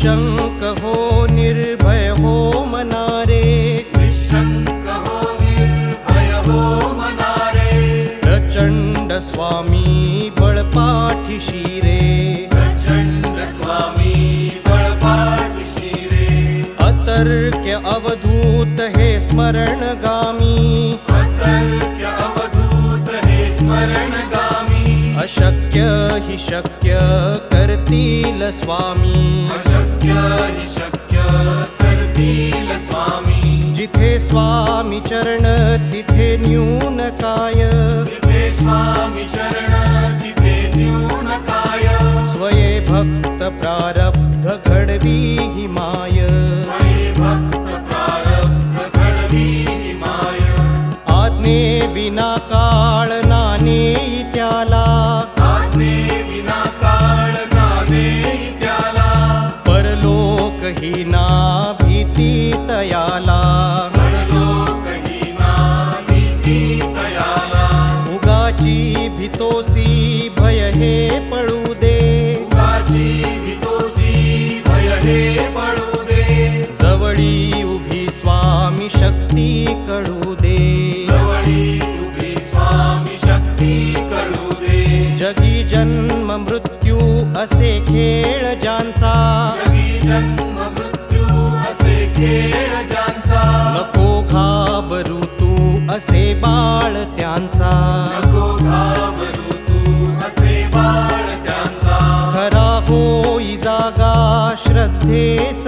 निशंक हो निर्भय हो मनारे। निशंक हो निर्भय हो मनारे। प्रचंड स्वामी बळपाठीशी रे प्रचंड स्वामी बळपाठ शिरे। अतर्क्य अवधूत हे स्मरणगामी। अतर्क्य अवधूत हे स्मरणगामी। अशक्य हि शक्य करतील स्वामी अशक्य शक्य करतील स्वामी. जिथे स्वामी चरण तिथे न्यून काय? जिथे स्वामी चरण तिथे न्यून काय? स्वये भक्त प्रारब्ध घडवी हि माय. स्वये भक्त प्रारब्ध घडवी हि माय. आज्ञे विना काळ नाने त्याला. परलोक भीती तयाला. उगाची भीतोसी भय हे पळू दे. भय दे जवळी उभी स्वामी शक्ती कडू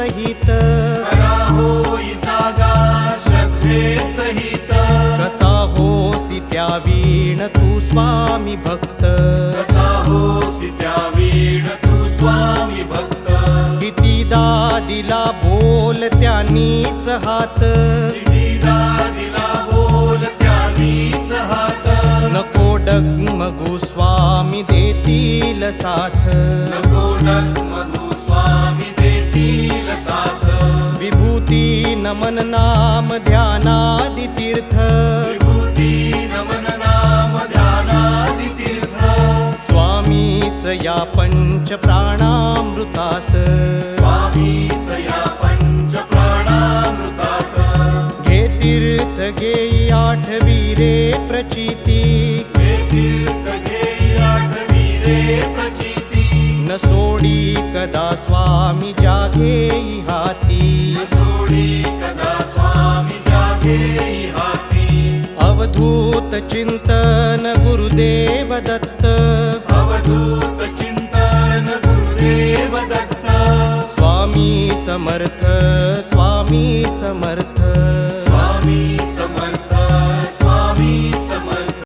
सहित। खरा होई जागा श्रद्धे सहित। कसा होसी त्या वीण तू स्वामी भक्त। कसा होसी त्या वीण तू स्वामी भक्त। कितीदा दिला बोल त्यांनीच हात। कितीदा दिला बोल त्यानीच हात। नको डगमगू स्वामी देतील साथ। नको डगमगू नमन नाम ध्यानादि तीर्थ विभूती नमन नाम ध्यानादि तीर्थ स्वामीच या पंच प्राणामृतात स्वामीच या पंच प्राणामृतात घे तीर्थ घेई आठवी रे प्रचिती। हे तीर्थ घेई प्रचिती। न सोडी कदा स्वामी जागेई हाती सोडी अवधूत चिंतन गुरुदेव दत्त। अवधूत चिंतन गुरुदेव दत्त। स्वामी समर्थ स्वामी